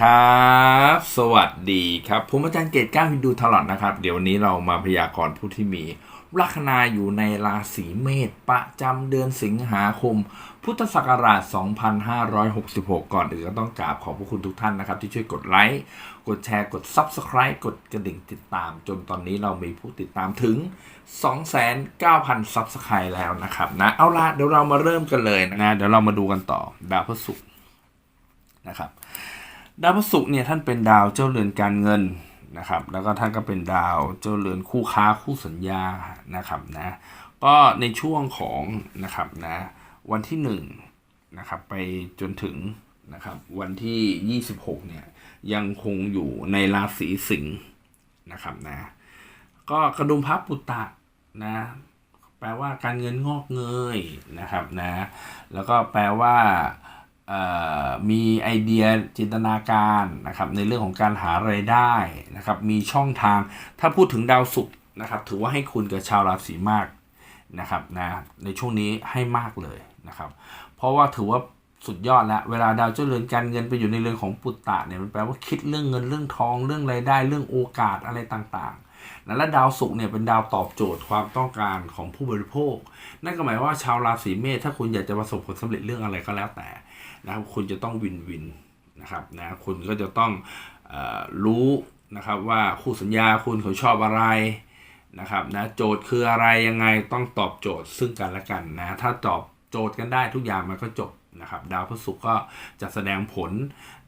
ครับ สวัสดีครับ ผมอาจารย์เกตก้าวฮินดูทลอดนะครับ เดี๋ยววันนี้เรามาพยากรณ์ผู้ที่มีลัคนาอยู่ในราศีเมษประจำเดือนสิงหาคม พุทธศักราช 2566 ก่อนอื่นก็ต้องกราบขอบพระคุณทุกท่านนะครับ ที่ช่วยกดไลค์ กดแชร์ กด Subscribe กดกระดิ่งติดตาม จนตอนนี้เรามีผู้ติดตามถึง 29,000 Subscribe แล้วนะครับนะ เอาละเดี๋ยวเรามาเริ่มกันเลยนะ เดี๋ยวเรามาดูกันต่อดาวพฤหัสนะครับ ดาวพฤหัสเนี่ยท่านเป็นดาวเจ้าเรือนการเงินนะครับ แล้วก็ท่านก็เป็นดาวเจ้าเรือนคู่ค้าคู่สัญญานะครับนะก็ในช่วงของนะครับนะวันที่1นนะครับไปจนถึงนะครับวันที่ 26เนี่ยยังคงอยู่ในราศีสิงห์นะครับนะก็กระดุมพับปุตตะนะแปลว่าการเงินงอกเงยนะครับนะแล้วก็แปลว่า มีไอเดียจินตนาการนะครับในเรื่องของการหาไรายได้นะครับมีช่องทางถ้าพูดถึงดาวศุกร์นะครับถือว่าให้คุณกับชาวราศีมากนะครับนะในช่วงนี้ให้มากเลยนะครับเพราะว่าถือว่าสุดยอดแล้วเวลาดาวเจ้าเรือนการเงินไปอยู่ในเรือนของปุตตะเนี่ยมันแปลว่าคิดเรื่องเงินเรื่องทองเรื่องไรายได้ เรื่องโอกาสอะไรต่างๆและดาวศุกร์เนี่ยเป็นดาวตอบโจทย์ความต้องการของผู้บริโภค นั่นก็หมายว่าชาวราศีเมษถ้าคุณอยากจะประสบผลสำเร็จเรื่องอะไรก็แล้วแต่ นะครับคุณจะต้องวินวินนะครับนะคุณก็จะต้องอรู้นะครับว่าคู่สัญญาคุณเขาชอบอะไรนะครับนะโจทย์คืออะไรยังไงต้องตอบโจทย์ซึ่งกันและกันนะถ้าตอบโจทย์กันได้ทุกอย่างมันก็จบนะครับดาวพฤหัสก็จะแสดงผล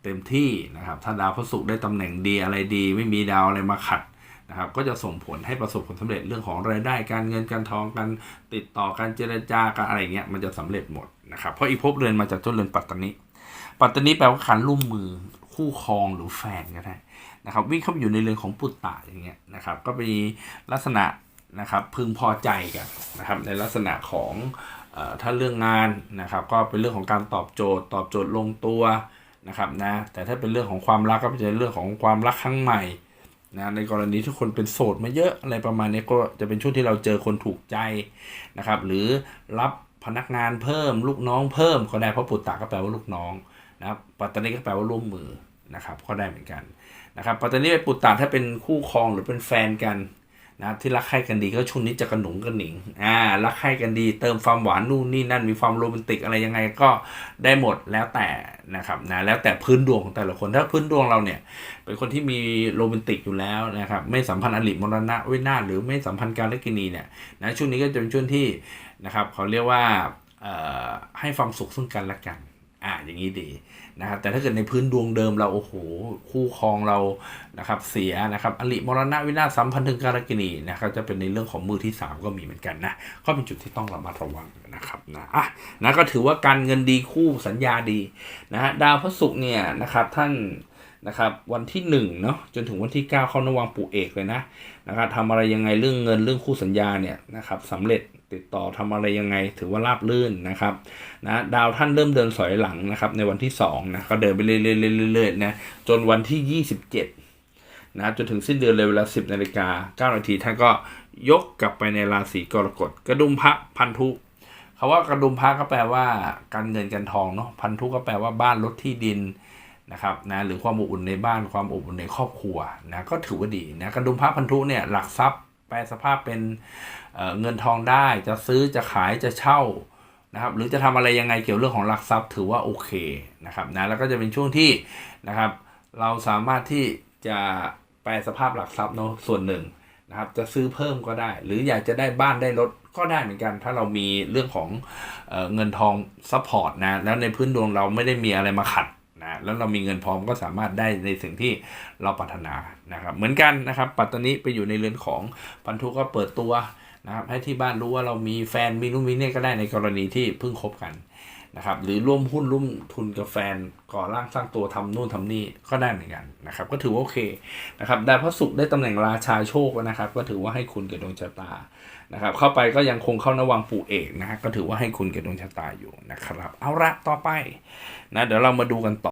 เต็มที่นะครับถ้าดาวพฤหัสได้ตำแหน่งดีอะไรดี ไม่มีดาวอะไรมาขัด นะครับก็จะส่งผลให้ประสบผลสำเร็จเรื่องของรายได้การเงินการทองการติดต่อการเจรจาการอะไรเงี้ยมันจะสำเร็จหมดนะครับเพราะอีภพเรือนมาจากต้นเรือนปัตตานีปัตตานีแปลว่าขันลุ่มมือคู่ครองหรือแฟนก็ได้นะครับวิ่งเข้าไปอยู่ในเรือนของปุตตะอย่างเงี้ยนะครับก็มีลักษณะนะครับพึงพอใจกันนะครับในลักษณะของอถ้าเรื่องงานนะครับก็เป็นเรื่องของการตอบโจทย์ ตอบโจทย์ลงตัวนะครับนะแต่ถ้าเป็นเรื่องของความรักก็เป็นเรื่องของความรักครั้งใหม่ นะในกรณีที่คนเป็นโสดมาเยอะอะไรประมาณนี้ก็จะเป็นช่วงที่เราเจอคนถูกใจนะครับ หรือรับพนักงานเพิ่ม ลูกน้องเพิ่มก็ได้เพราะปุตตะก็แปลว่าลูกน้องนะครับปัตตานีก็แปลว่าร่วมมือนะครับ ก็ได้เหมือนกันนะครับปัตตานีไปปุตตะถ้าเป็นคู่ครองหรือเป็นแฟนกัน นะที่รักใคร่กันดีก็ช่วงนี้จะกระหนุงกระหนิงอ่ารักใคร่กันดี เติมความหวานนู่นนี่นั่นมีความโรแมนติกอะไรยังไงก็ได้หมดแล้วแต่นะครับนะแล้วแต่พื้นดวงของแต่ละคนถ้าพื้นดวงเราเนี่ย เป็นคนที่มีโรแมนติกอยู่แล้วนะครับไม่สัมพันธ์อลิมรณะเวนาหรือไม่สัมพันธ์การเลกินีเนี่ยนะช่วงนี้ก็จะเป็นช่วงที่นะครับเขาเรียกว่าให้ความสุขซึ่งกันและกัน อ่าอย่างนี้ดีนะครับแต่ถ้าเกิดในพื้นดวงเดิมเราโอ้โหคู่ครองเรานะครับเสียนะครับอลิมรณะวินาศสัมพันธ์ถึงการกินีนะครับจะเป็นในเรื่องของมือที่ 3 ก็มีเหมือนกันนะก็เป็นจุดที่ต้องระมัดระวังนะครับนะอะนะก็ถือว่าการเงินดีคู่สัญญาดีนะฮะดาวพระศุกร์เนี่ยนะครับท่าน นะครับวันที่1เนาะจนถึงวันที่ 9 เข้านวังปู่เอกเลยนะนะครับทำอะไรยังไงเรื่องเงินเรื่องคู่สัญญาเนี่ยนะครับสำเร็จติดต่อทำอะไรยังไงถือว่าราบลื่นนะครับนะดาวท่านเริ่มเดินสอยหลังนะครับในวันที่2นะก็เดินไปเรื่อยๆๆนะจนวันที่ 27นะจนถึงสิ้นเดือนเลยเวลา 10นาฬิกา9นาทีท่านก็ยกกลับไปในราศีกรกฎกระดุมพระพันธุคาว่ากระดุมพระก็แปลว่าการเงินการทองเนาะพันธุก็แปลว่าบ้านรถที่ดิน นะครับนะหรือความอบอุ่นในบ้านความอบอุ่นในครอบครัวนะก็ถือว่าดีนะกระดุมพระพันธุเนี่ยหลักทรัพย์แปลสภาพเป็นเงินทองได้จะซื้อจะขายจะเช่านะครับหรือจะทำอะไรยังไงเกี่ยวเรื่องของหลักทรัพย์ถือว่าโอเคนะครับนะแล้วก็จะเป็นช่วงที่นะครับเราสามารถที่จะแปลสภาพหลักทรัพย์เนาะส่วนหนึ่งนะครับจะซื้อเพิ่มก็ได้ หรืออยากจะได้บ้านได้รถก็ได้เหมือนกัน ถ้าเรามีเรื่องของเอเงินทองซัพพอร์ตนะแล้วในพื้นดวงเราไม่ได้มีอะไรมาขัด นะแล้วเรามีเงินพร้อมก็สามารถได้ในสิ่งที่เราปรารถนานะครับเหมือนกันนะครับปัตตานีไปอยู่ในเรือนของพันธุก็เปิดตัวนะครับให้ที่บ้านรู้ว่าเรามีแฟนมีนุ่มมีเนี่ยก็ได้ในกรณีที่เพิ่งคบกันนะครับหรือร่วมหุ้นร่วมทุนกับแฟนก่อร่างสร้างตัวทำนู่นทำนี่ก็ได้เหมือนกันนะครับก็ถือว่าโอเคนะครับได้พระศุกร์ได้ตำแหน่งราชาโชคนะครับ ก็ถือว่าให้คุณกับดวงชะตานะครับเข้าไปก็ยังคงเข้านวังปู่เอกนะฮะก็ถือว่าให้คุณกับดวงชะตาอยู่นะครับเอาละต่อไปนะเดี๋ยวเรามาดูกันต่อ